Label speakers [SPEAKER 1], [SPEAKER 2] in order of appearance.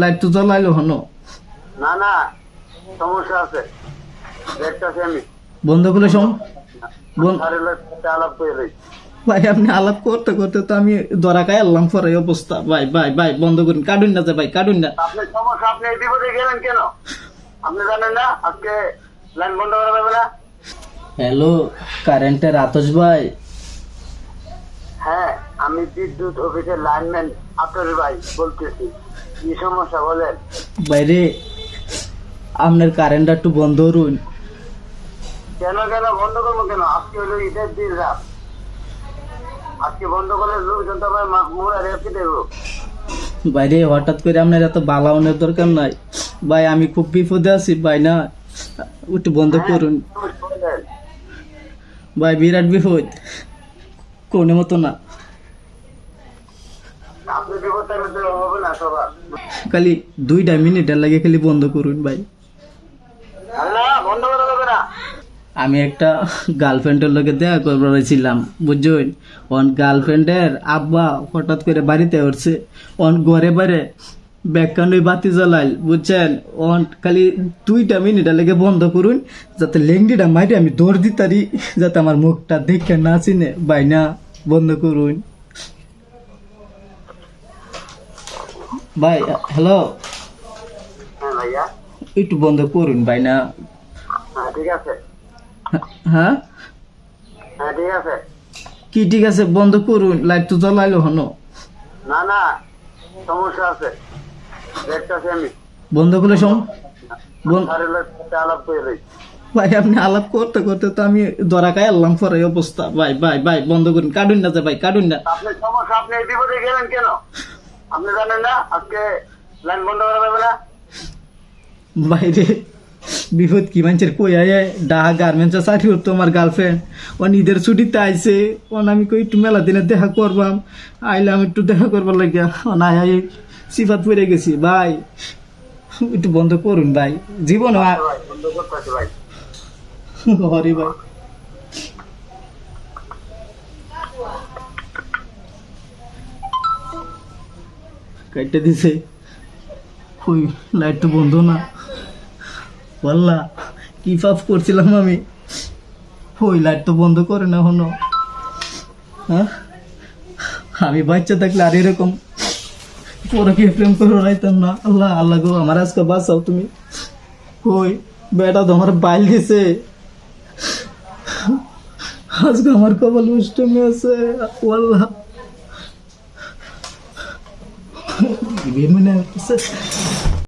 [SPEAKER 1] Light তো জ্বলাইলো হনো।
[SPEAKER 2] না না সমস্যা আছে। দেখতেছি আমি।
[SPEAKER 1] বন্ধ সম
[SPEAKER 2] করে রই
[SPEAKER 1] ভাই আপনি আলাপ করতে করতে তো আমি ধরা খাই আল্লাম পরে অবস্থা। ভাই ভাই ভাই বন্ধ করুন। কাটুন না যে ভাই কাটুন না।
[SPEAKER 2] আপনার সমস্যা আপনি এই বিপদে গেলেন কেন? আপনি জানেন না? আজকে লাইন বন্ধ করা যাবে না
[SPEAKER 1] হ্যালো কারেন্টের আতস ভাই।
[SPEAKER 2] আমি বিদ্যুৎ অফিসের লাইনম্যান আপনার ভাই বলতেছি। কি সমস্যা বলেন?
[SPEAKER 1] বাইরে আপনার কারেন্টটা একটু বন্ধ করুন।
[SPEAKER 2] কেন কেন বন্ধ করব কেন? আজকে হলো ঈদের দিন রাত। আজকে বন্ধ করলে লোকজন তো আমার মুড়া রেখে দেবো।
[SPEAKER 1] বাইরে হঠাৎ করে আপনার এত বালাউনের দরকার নাই। ভাই আমি খুব বিপদে আছি ভাই না? একটু বন্ধ করুন। ভাই বিরাট বিপদ। কোনো মতো না। খালি দুইটা মিনিটের লাগে খালি বন্ধ করুন ভাই। আমি একটা গার্লফ্রেন্ডের লোকে দেখা করবার ছিলাম বুঝছেন? ওন গার্লফ্রেন্ডের আব্বা হঠাৎ করে বাড়িতে উঠছে ওন ঘরে বাড়ে ব্যাককান্ডই বাতি জ্বলাইল বুঝছেন? ওন খালি দুইটা মিনিটের লেগে বন্ধ করুন যাতে লেংডিটা মাইরে আমি দৌড় দিতারি যাতে আমার মুখটা দেখে না চিনে বাইনা বন্ধ করুন। ভাই হ্যালো
[SPEAKER 2] হ্যাঁ
[SPEAKER 1] একটু বন্ধ করুন বাইনা
[SPEAKER 2] হ্যাঁ ঠিক আছে।
[SPEAKER 1] হ্যাঁ?
[SPEAKER 2] হ্যাঁ ঠিক আছে।
[SPEAKER 1] কি ঠিক আছে? বন্ধ করুন লাইট তো জ্বলাইলো হনো
[SPEAKER 2] না না সমস্যা আছে।
[SPEAKER 1] বন্ধ করলে সম ভাই আপনি আলাপ করতে করতে তো আমি ধরা খাই আল্লাম পরে অবস্থা। ভাই ভাই ভাই বন্ধ করুন কাটুন না যে ভাই কাটুন না।
[SPEAKER 2] আপনার সমস্যা আপনি বিপদে গেলেন কেন? আপনি জানেন না? আজকে লাইন বন্ধ করা যাবে না?
[SPEAKER 1] বাইরে। বিপদ কি? মানুষের কই আয়? ডাহা গার্মেন্টসে চাকরি করতো আমার গার্লফ্রেন্ড ও ঈদের ছুটিতে আইছে। ওন আমি কই একটু মেলা দিনে দেখা করবাম। আইলাম একটু দেখা করবার লাগিয়া। ও না আই সিফাত পড়ে গেছি। ভাই একটু বন্ধ করুন ভাই। জীবন হরি ভাই। কাটতে দিছে। ওই লাইট তো বন্ধ না। বললা কি পাপ করছিলাম আমি? ওই লাইট তো বন্ধ করে না হনো হ্যাঁ? আমি বাচ্চা থাকলে আর এরকম। পরে কি প্রেম করে রাইতাম না? আল্লাহ আল্লাহ গো, আমার আজকে বাঁচাও তুমি। কই, বেটা তো আমার বাইল দিছে। আজকে আমার কপাল অষ্টমী আছে আল্লাহ Ibigay mo na.